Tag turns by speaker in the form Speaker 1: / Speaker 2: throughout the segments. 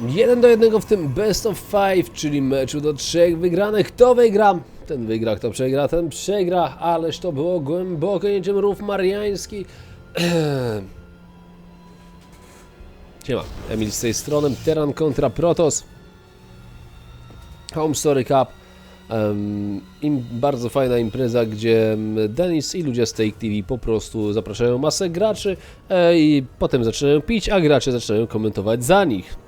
Speaker 1: Jeden do jednego w tym best of five, czyli meczu do trzech wygranych. Kto wygra? Ten wygra, kto przegra, ten przegra. Ależ to było głęboko, niczym rów mariański. Siema, Emil z tej strony, Teran kontra Protos. Home Story Cup. Em, im bardzo fajna impreza, gdzie Denis i ludzie z Take TV po prostu zapraszają masę graczy e, i potem zaczynają pić, a gracze zaczynają komentować za nich.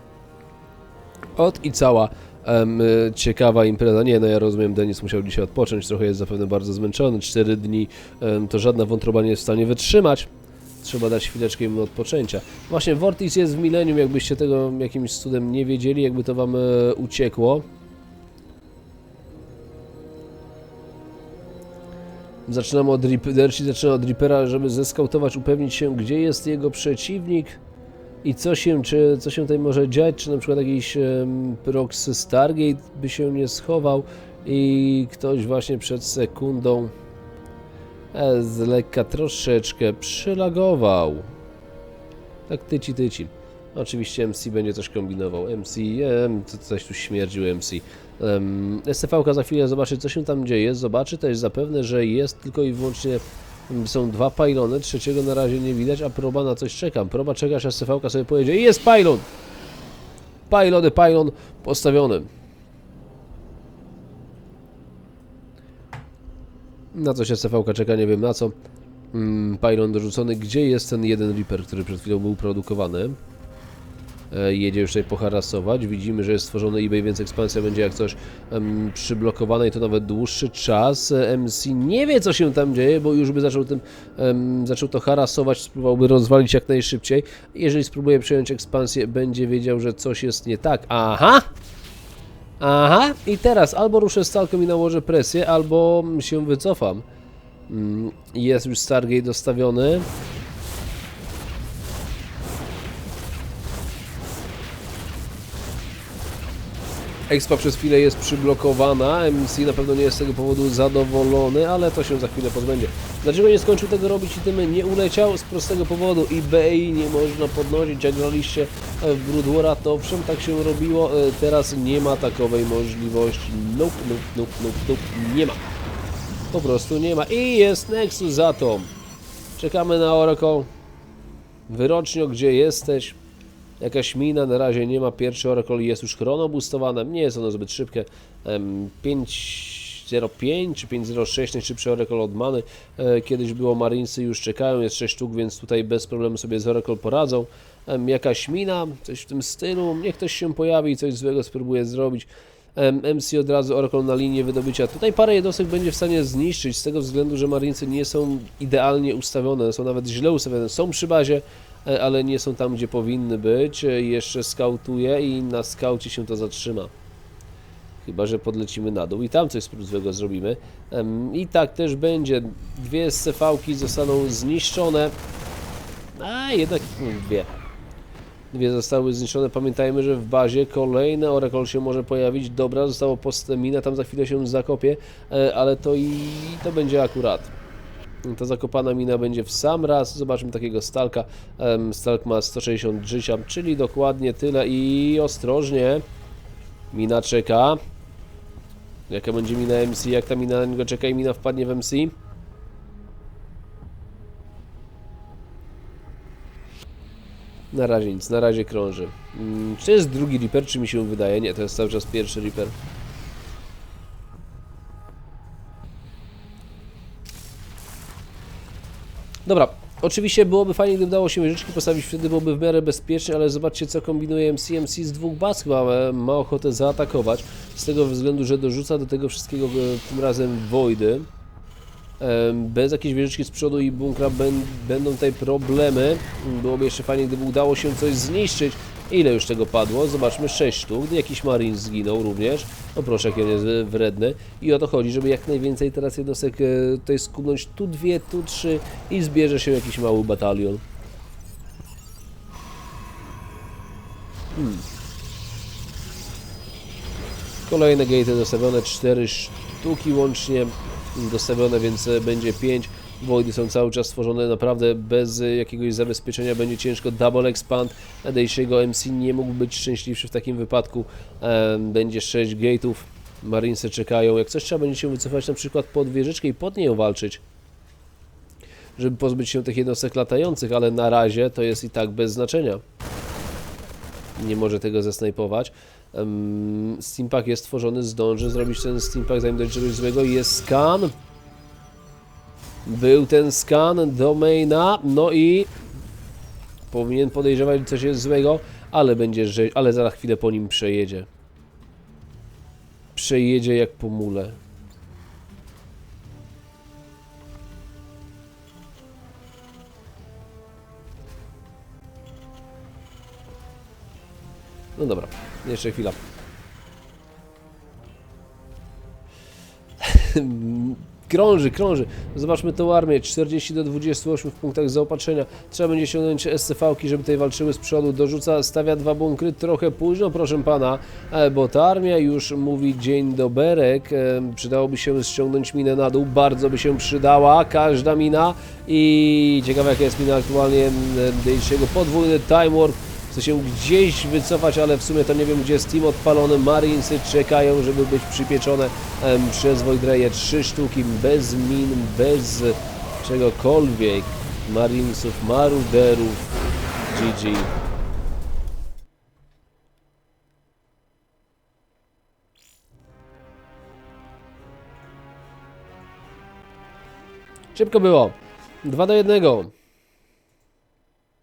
Speaker 1: Od i cała e, ciekawa impreza. Nie, no ja rozumiem, Denis musiał dzisiaj odpocząć, trochę jest zapewne bardzo zmęczony. 4 dni em, to żadna wątroba nie jest w stanie wytrzymać. Trzeba dać chwileczkę odpoczęcia. Właśnie Vortis jest w Millennium, jakbyście tego jakimś cudem nie wiedzieli, jakby to wam e, uciekło. Zaczynamy od Rip- Dersi zaczyna od Reapera, żeby zeskautować, upewnić się, gdzie jest jego przeciwnik i co się, czy, co się tutaj może dziać, czy na przykład jakiś proxy Stargate by się nie schował i ktoś właśnie przed sekundą e, z lekka troszeczkę przylagował. Tak tyci tyci. Oczywiście MC będzie coś kombinował. MC, em, co- coś tu śmierdził MC. Um, STV za chwilę zobaczy, co się tam dzieje. Zobaczy też zapewne, że jest tylko i wyłącznie są dwa pylony, trzeciego na razie nie widać, a proba na coś czekam. Proba czeka, aż STV sobie pojedzie i jest pylon! Pylony, pylon postawiony. Na coś STV czeka, nie wiem na co. Mm, pylon dorzucony. Gdzie jest ten jeden Reaper, który przed chwilą był produkowany? E, jedzie już tutaj poharasować. Widzimy, że jest stworzony eBay, więc ekspansja będzie jak coś em, przyblokowana i to nawet dłuższy czas. MC nie wie, co się tam dzieje, bo już by zaczął tym, em, zaczął to harasować, spróbowałby rozwalić jak najszybciej. Jeżeli spróbuje przejąć ekspansję, będzie wiedział, że coś jest nie tak. Aha! Aha! I teraz albo ruszę stalką i nałożę presję, albo się wycofam. Mm, Jest już Stargate dostawiony. Expa przez chwilę jest przyblokowana. MC na pewno nie jest z tego powodu zadowolony, ale to się za chwilę pozbędzie. Dlaczego nie skończył tego robić i tym nie uleciał? Z prostego powodu eBay nie można podnosić. Jak graliście w Brood War'a, to owszem, tak się robiło. E, Teraz nie ma takowej możliwości. Nope, nope, nope, nope, nope. Nie ma. Po prostu nie ma. I jest Nexus za to. Czekamy na Oracle. Wyrocznio, gdzie jesteś? Jakaś mina, na razie nie ma. Pierwszy Oracle jest już chronobustowane. Nie jest ono zbyt szybkie. Em, 5.05 czy 5.06 najszybszy Oracle od Many. E, Kiedyś było Marinesy już czekają, jest 6 sztuk, więc tutaj bez problemu sobie z Oracle poradzą. Jakaś mina, coś w tym stylu. Niech ktoś się pojawi i coś złego spróbuje zrobić. MC od razu Oracle na linię wydobycia. Tutaj parę jednostek będzie w stanie zniszczyć z tego względu, że Marinesy nie są idealnie ustawione, są nawet źle ustawione. Są przy bazie, ale nie są tam, gdzie powinny być. E, Jeszcze skautuje i na skaucie się to zatrzyma. Chyba, że podlecimy na dół i tam coś złego zrobimy. I tak też będzie. Dwie SCV-ki zostaną zniszczone. A, jednak mm, dwie. Dwie zostały zniszczone. Pamiętajmy, że w bazie kolejne Oracle się może pojawić. Dobra, zostało postemina, tam za chwilę się zakopie, e, ale to i to będzie akurat. Ta zakopana mina będzie w sam raz. Zobaczmy takiego Stalka. Stalk ma 160 życia, czyli dokładnie tyle i ostrożnie. Mina czeka. Jaka będzie mina MC? Jak ta mina na niego czeka i mina wpadnie w MC? Na razie nic, na razie krąży. Mm, czy jest drugi Reaper, czy mi się wydaje? Nie, to jest cały czas pierwszy Reaper. Dobra, oczywiście byłoby fajnie, gdyby dało się wieżyczki postawić, wtedy byłoby w miarę bezpiecznie, ale zobaczcie co kombinuje MC. MC z dwóch baz chyba ma ochotę zaatakować, z tego względu, że dorzuca do tego wszystkiego e, tym razem Voidy. Bez jakiejś wieżyczki z przodu i bunkra będą tutaj problemy. Byłoby jeszcze fajnie, gdyby udało się coś zniszczyć. Ile już tego padło? Zobaczmy, 6 sztuk. Jakiś Marine zginął również. No proszę, jaki on jest wredny. I o to chodzi, żeby jak najwięcej teraz jednostek e, tutaj skunąć. Tu dwie, tu trzy i zbierze się jakiś mały batalion. Hmm. Kolejne gatey dostawione, 4 sztuki łącznie dostawione, więc e, będzie 5. Wojdy są cały czas stworzone naprawdę bez y, jakiegoś zabezpieczenia, będzie ciężko. Double expand nadejszego MC nie mógł być szczęśliwszy w takim wypadku. Będzie 6 gate'ów, Marinesy czekają. Jak coś trzeba będzie się wycofać na przykład pod wieżyczkę i pod nią walczyć żeby pozbyć się tych jednostek latających, ale na razie to jest i tak bez znaczenia. Nie może tego zesnajpować. Um, Steampack jest tworzony, zdąży zrobić ten Steampack zanim dojdzie czegoś złego. Jest skan. Był ten skan do maina, no i powinien podejrzewać, że coś jest złego, ale będzie, że, ale za chwilę po nim przejedzie. Przejedzie jak po mule. No dobra, jeszcze chwila. krąży, krąży. Zobaczmy tą armię. 40 do 28 w punktach zaopatrzenia. Trzeba będzie ściągnąć SCV-ki, żeby tutaj walczyły z przodu. Dorzuca, stawia dwa bunkry trochę późno, proszę pana, e, bo ta armia już mówi dzień doberek. E, Przydałoby się ściągnąć minę na dół. Bardzo by się przydała każda mina. I ciekawe jaka jest mina aktualnie Dejsiego. Podwójny time warp. Chce się gdzieś wycofać, ale w sumie to nie wiem gdzie Steam odpalony. Marinesy czekają, żeby być przypieczone przez Voidreje. Trzy sztuki bez min, bez czegokolwiek. Marinesów, maruderów. GG. Szybko było. 2 do 1.